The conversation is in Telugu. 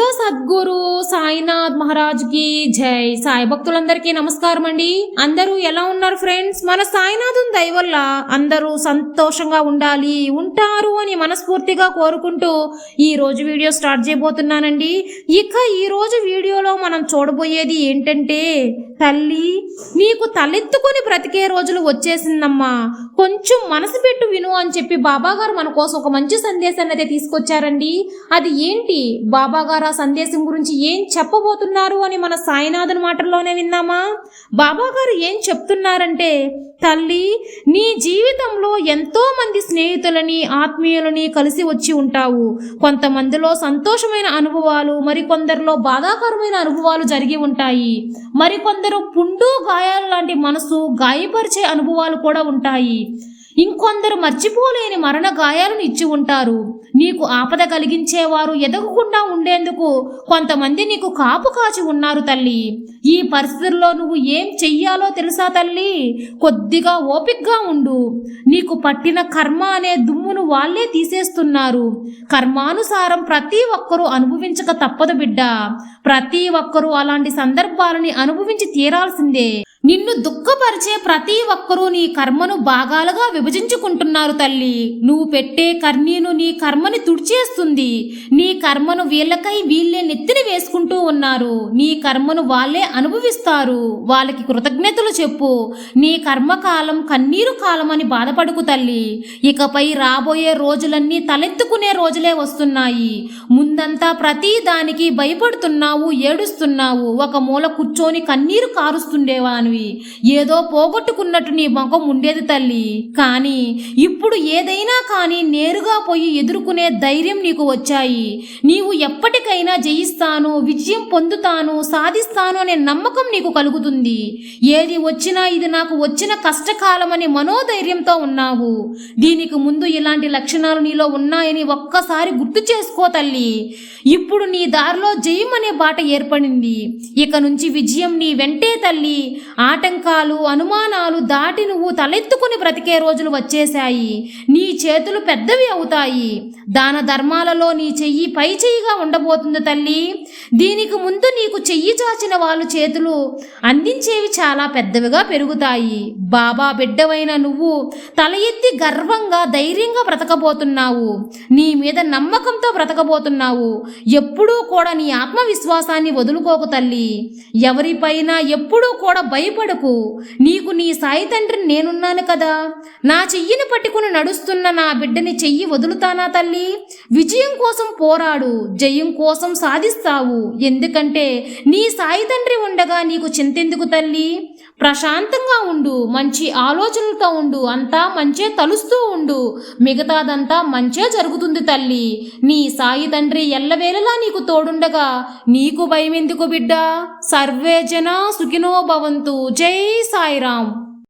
సమర్థ సద్గురు సాయినాథ్ మహారాజ్కి జై. సాయి భక్తులందరికీ నమస్కారం అండి. అందరూ ఎలా ఉన్నారు ఫ్రెండ్స్? మన సాయినాథం దయ వల్ల అందరూ సంతోషంగా ఉండాలి ఉంటారు అని మనస్ఫూర్తిగా కోరుకుంటూ ఈ రోజు వీడియో స్టార్ట్ చేయబోతున్నానండి. ఇక ఈ రోజు వీడియోలో మనం చూడబోయేది ఏంటంటే తల్లి నీకు తలెత్తుకొని బ్రతికే రోజులు వచ్చేసిందమ్మా. కొంచెం మనసు పెట్టు విను అని చెప్పి బాబాగారు మన కోసం ఒక మంచి సందేశాన్ని అయితే తీసుకొచ్చారండి. అది ఏంటి? బాబాగారు ఆ సందేశం గురించి ఏం చెప్పబోతున్నారు అని మన సాయినాథన్ మాటల్లోనే విన్నామా? బాబాగారు ఏం చెప్తున్నారంటే తల్లి నీ జీవితంలో ఎంతో మంది స్నేహితులని ఆత్మీయులని కలిసి వచ్చి ఉంటావు. కొంతమందిలో సంతోషమైన అనుభవాలు మరికొందరిలో బాధాకరమైన అనుభవాలు జరిగి ఉంటాయి. మరికొందరు పుండు గాయాలు లాంటి మనసు గాయపరిచే అనుభవాలు కూడా ఉంటాయి. ఇంకొందరు మర్చిపోలేని మరణ గాయాలను ఇచ్చి ఉంటారు. నీకు ఆపద కలిగించేవారు ఎదగకుండా ఉండేందుకు కొంతమంది నీకు కాపు కాచి ఉన్నారు తల్లి. ఈ పరిస్థితుల్లో నువ్వు ఏం చెయ్యాలో తెలుసా తల్లి? కొద్దిగా ఓపిక్గా ఉండు. నీకు పట్టిన కర్మ అనే దుమ్మును వాళ్ళే తీసేస్తున్నారు. కర్మానుసారం ప్రతి ఒక్కరూ అనుభవించక తప్పదు బిడ్డ. ప్రతి ఒక్కరూ అలాంటి సందర్భాలని అనుభవించి తీరాల్సిందే. నిన్ను దుఃఖపరిచే ప్రతి ఒక్కరూ నీ కర్మను భాగాలుగా విభజించుకుంటున్నారు తల్లి. నువ్వు పెట్టే కర్ణీను నీ కర్మని తుడిచేస్తుంది. నీ కర్మను వీళ్ళకై వీళ్ళే నెత్తిని వేసుకుంటూ ఉన్నారు. నీ కర్మను వాళ్ళే అనుభవిస్తారు. వాళ్ళకి కృతజ్ఞతలు చెప్పు. నీ కర్మకాలం కన్నీరు కాలం అని బాధపడుకు తల్లి. ఇకపై రాబోయే రోజులన్నీ తలెత్తుకునే రోజులే వస్తున్నాయి. ముందంతా ప్రతి దానికి భయపడుతున్నావు ఏడుస్తున్నావు. ఒక మూల కూర్చొని కన్నీరు కారుస్తుండేవానివి ఏదో పోగొట్టుకున్నట్టు నీ ముఖం ఉండేది తల్లి. కానీ ఇప్పుడు ఏదైనా కానీ నేరుగా పోయి ఎదుర్కొనే ధైర్యం నీకు వచ్చాయి. నీవు ఎప్పటికైనా జయిస్తాను విజయం పొందుతాను సాధిస్తాను అనే నమ్మకం నీకు కలుగుతుంది. ఏది వచ్చినా ఇది నాకు వచ్చిన కష్టకాలమని మనోధైర్యంతో ఉన్నావు. దీనికి ముందు ఇలాంటి లక్షణాలు నీలో ఉన్నాయని ఒక్కసారి గుర్తు చేసుకో తల్లి. ఇప్పుడు నీ దారిలో జయం అనే బాట ఏర్పడింది. ఇక నుంచి విజయం నీ వెంటే తల్లి. ఆటంకాలు అనుమానాలు దాటి నువ్వు తలెత్తుకుని బ్రతికే రోజులు వచ్చేశాయి. నీ చేతులు పెద్దవి అవుతాయి. దాన ధర్మాలలో నీ చెయ్యి పై చెయ్యిగా ఉండబోతుంది తల్లి. దీనికి ముందు నీకు చెయ్యి చాచిన వాళ్ళు చేతులు అందించేవి చాలా పెద్దవిగా పెరుగుతాయి. బాబా బిడ్డవైన నువ్వు తల ఎత్తి గర్వంగా ధైర్యంగా బ్రతకబోతున్నావు. నీ మీద నమ్మకంతో బ్రతకబోతున్నావు. ఎప్పుడూ కూడా నీ ఆత్మవిశ్వాసాన్ని వదులుకోకు తల్లి. ఎవరిపైనా ఎప్పుడూ కూడా భయపడకు. నీకు నీ సాయి తండ్రి నేనున్నాను కదా. నా చెయ్యిని పట్టుకుని నడుస్తున్న నా బిడ్డని చెయ్యి వదులుతానా తల్లి? విజయం కోసం పోరాడు జయం కోసం సాధిస్తావు. ఎందుకంటే నీ సాయి తండ్రి ఉండగా నీకు చింతెందుకు తల్లి? ప్రశాంతంగా ఉండు మంచి ఆలోచనలతో ఉండు అంతా మంచే తలుస్తూ ఉండు. మిగతాదంతా మంచే జరుగుతుంది తల్లి. నీ సాయి తండ్రి ఎల్లవేళలా నీకు తోడుండగా. నీకు భయమెందుకు బిడ్డ? సర్వే జన సుఖినో భవంతు. జై సాయిరాం